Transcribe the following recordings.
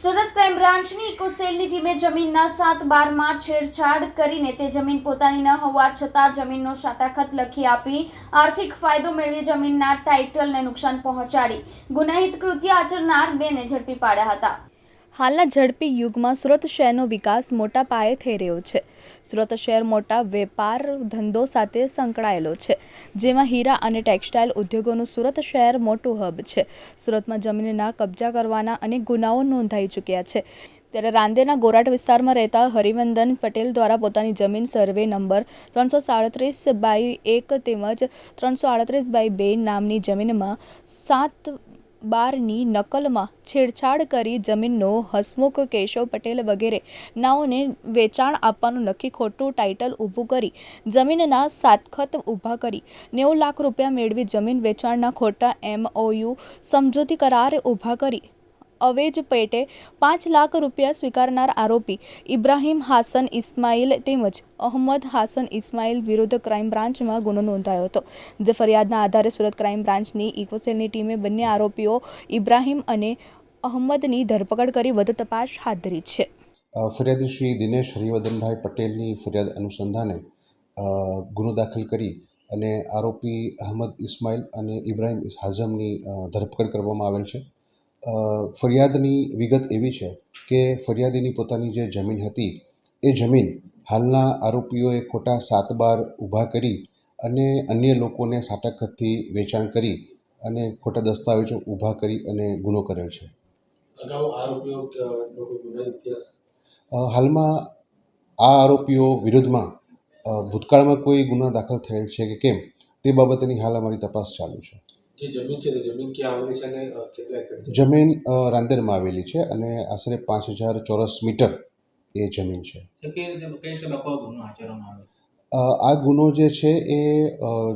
Surat crime બ્રાન્ચની ઇકોસેલની ટીમે જમીનના સાત બારમાં છેડછાડ કરીને તે જમીન પોતાની ન હોવા છતાં જમીનનો શાટાખત લખી આપી આર્થિક ફાયદો મેળવી જમીનના ટાઇટલને નુકસાન પહોંચાડી. ગુનાહિત કૃત્ય આચરનાર બેને ઝડપી પાડ્યા હતા. હાલના ઝડપી યુગમાં સુરત શહેરનો વિકાસ મોટા પાયે થઈ રહ્યો છે. સુરત શહેર મોટા વેપાર ધંધો સાથે સંકળાયેલો છે, જેમાં હીરા અને ટેક્સટાઇલ ઉદ્યોગોનું સુરત શહેર મોટું હબ છે. સુરતમાં જમીનના કબજા કરવાના અનેક ગુનાઓ નોંધાઈ ચૂક્યા છે. ત્યારે રાંદેના ગોરાટ વિસ્તારમાં રહેતા હરિવંદન પટેલ દ્વારા પોતાની જમીન સર્વે નંબર ત્રણસો સાડત્રીસ બાય એક તેમજ ત્રણસો આડત્રીસ બાય બે નામની જમીનમાં સાત બારની નકલમાં છેડછાડ કરી જમીનનો હસમુખ, કેશવ પટેલ વગેરે નાઓને વેચાણ આપવાનું નક્કી ખોટું ટાઇટલ ઊભું કરી જમીનના સાટખત ઊભા કરી. નેવું લાખ રૂપિયા મેળવી જમીન વેચાણના ખોટા એમઓયુ સમજૂતી કરાર ઊભા કરી. અવેજ પેટે પાંચ લાખ રૂપિયા સ્વીકારનાર આરોપી ઇબ્રાહીમ હાસન ઇસ્માઇલ તેમજ અહમદ હાસન ઇસ્માઇલ વિરુદ્ધ ક્રાઇમ બ્રાન્ચમાં ગુનો નોંધાયો હતો. જે ફરિયાદના આધારે સુરત ક્રાઇમ બ્રાન્ચની ઇકોસેલની ટીમે બંને આરોપીઓ ઇબ્રાહીમ અને અહમદની ધરપકડ કરી વધુ તપાસ હાથ ધરી છે. ફરિયાદી શ્રી દિનેશ હરિવર્ધનભાઈ પટેલની ફરિયાદ અનુસંધાને ગુનો દાખલ કરી અને આરોપી અહમદ ઇસ્માઇલ અને ઇબ્રાહિમ હાઝમની ધરપકડ કરવામાં આવેલ છે. ફરિયાદની વિગત એવી છે કે ફરિયાદીની પોતાની જે જમીન હતી એ જમીન હાલના આરોપીઓએ ખોટા સાત બાર ઊભા કરી અને અન્ય લોકોને સાટકથી વેચાણ કરી અને ખોટા દસ્તાવેજો ઊભા કરી અને ગુનો કરેલ છે. હાલમાં આ આરોપીઓ વિરુદ્ધમાં ભૂતકાળમાં કોઈ ગુના દાખલ થયેલ છે કે કેમ તે બાબતની હાલ અમારી તપાસ ચાલુ છે. જે જમીન છે તે જમીન ક્યાં આવેલી છે અને કેટલા એકર જમીન રાંદેરમાં આવેલી છે અને આશરે પાંચ હજાર ચોરસ મીટર એ જમીન છે. આ ગુનો જે છે એ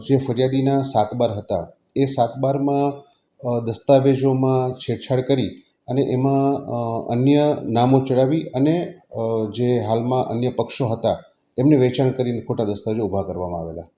જે ફરિયાદીના સાત બાર હતા એ સાત બારમાં દસ્તાવેજોમાં છેડછાડ કરી અને એમાં અન્ય નામો ચડાવી અને જે હાલમાં અન્ય પક્ષો હતા એમને વેચાણ કરીને ખોટા દસ્તાવેજો ઊભા કરવામાં આવેલા.